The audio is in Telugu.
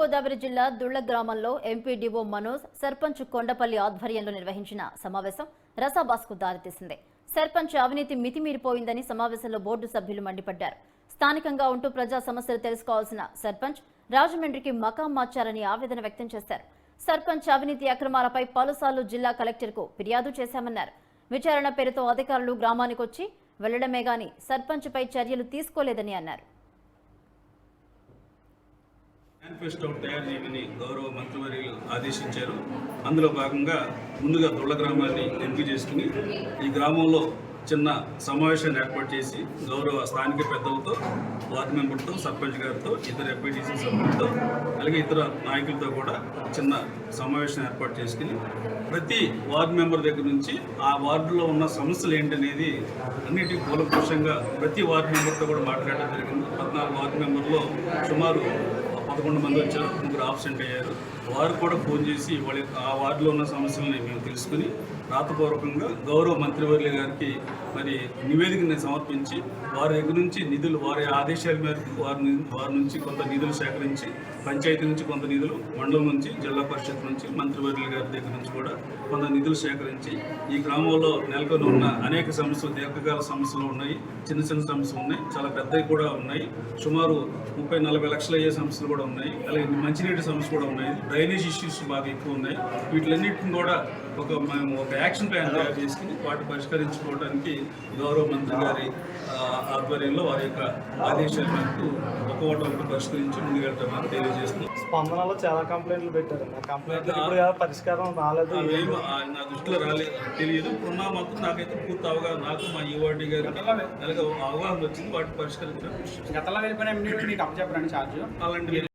తూర్పుగోదావరి జిల్లా దుళ్ళ గ్రామంలో ఎంపీడీఓ మనోజ్ సర్పంచ్ కొండపల్లి ఆధ్వర్యంలో నిర్వహించిన సమావేశం రసాబాస్కు దారితీసింది. సర్పంచ్ అవినీతి మితిమీరిపోయిందని సమావేశంలో బోర్డు సభ్యులు మండిపడ్డారు. స్థానికంగా ఉంటూ ప్రజా సమస్యలు తెలుసుకోవాల్సిన సర్పంచ్ రాజమండ్రికి మకాం మార్చారని ఆవేదన వ్యక్తం చేశారు. సర్పంచ్ అవినీతి అక్రమాలపై పలుసార్లు జిల్లా కలెక్టర్కు ఫిర్యాదు చేశామన్నారు. విచారణ పేరుతో అధికారులు గ్రామానికొచ్చి వెళ్ళడమే గాని సర్పంచ్పై చర్యలు తీసుకోలేదని అన్నారు. మేనిఫెస్టో తయారు చేయమని గౌరవ మంత్రివర్యులు ఆదేశించారు. అందులో భాగంగా ముందుగా దుళ్ళ గ్రామాన్ని ఎంపిక చేసుకుని ఈ గ్రామంలో చిన్న సమావేశాన్ని ఏర్పాటు చేసి గౌరవ స్థానిక పెద్దలతో వార్డు మెంబర్తో సర్పంచ్ గారితో ఇతర ఎంపీటీసీ సభ్యులతో అలాగే ఇతర నాయకులతో కూడా చిన్న సమావేశం ఏర్పాటు చేసుకుని ప్రతి వార్డు మెంబర్ దగ్గర నుంచి ఆ వార్డులో ఉన్న సమస్యలు ఏంటనేది అన్నిటికీ కూలంకుషంగా ప్రతి వార్డు మెంబర్తో కూడా మాట్లాడడం జరిగింది. పద్నాలుగు వార్డు మెంబర్లో సుమారు పదకొండు మంది వచ్చారు ముగ్గురు ఆబ్సెంట్ అయ్యారు. వారు కూడా ఫోన్ చేసి వాళ్ళ ఆ వార్డులో ఉన్న సమస్యలని మేము తెలుసుకుని రాతపూర్వకంగా గౌరవ మంత్రివర్యుల గారికి మరి నివేదికని సమర్పించి వారి దగ్గర నుంచి నిధులు వారి ఆదేశాల మేరకు వారి వారి నుంచి కొంత నిధులు సేకరించి పంచాయతీ నుంచి కొంత నిధులు మండలం నుంచి జిల్లా పరిషత్ నుంచి మంత్రివర్యుల గారి దగ్గర నుంచి కూడా కొంత నిధులు సేకరించి ఈ గ్రామంలో నెలకొని ఉన్న అనేక సమస్యలు దీర్ఘకాల సమస్యలు ఉన్నాయి చిన్న చిన్న సమస్యలు ఉన్నాయి చాలా పెద్దవి కూడా ఉన్నాయి. సుమారు ముప్పై నలభై లక్షలు అయ్యే సమస్యలు కూడా ఉన్నాయి. అలాగే మంచినీటి సమస్య కూడా ఉన్నాయి. డ్రైనేజ్ ఇష్యూస్ బాగా ఎక్కువ ఉన్నాయి. వీటిలన్నిటిని కూడా ఒక మేము ఒక యాక్షన్ ప్లాన్ తయారు చేసుకుని వాటి పరిష్కరించుకోవడానికి గౌరవ మంత్రి గారి ఆధ్వర్యంలో వారి యొక్క ఆదేశాల మేరకు ఒక్కొక్కటి ఒకటి పరిష్కరించి ముందుకెళ్తామని తెలియజేస్తున్నాం. స్పందనలో చాలా కంప్లైంట్లు పెట్టారు. కంప్లైంట్లు పరిష్కారం రాలేదు? నా దృష్టిలో రాలేదు. తెలియదు. ఇప్పుడున్న మాత్రం నాకైతే పూర్తి అవగాహన నాకు మా ఈవాడి గారికి అలాగే అవగాహన వచ్చింది. వాటిని పరిష్కరించడం గతంలో వెళ్ళిపోయిన మీకు అప్పచెప్పరండి ఛార్జ్ అలాంటివి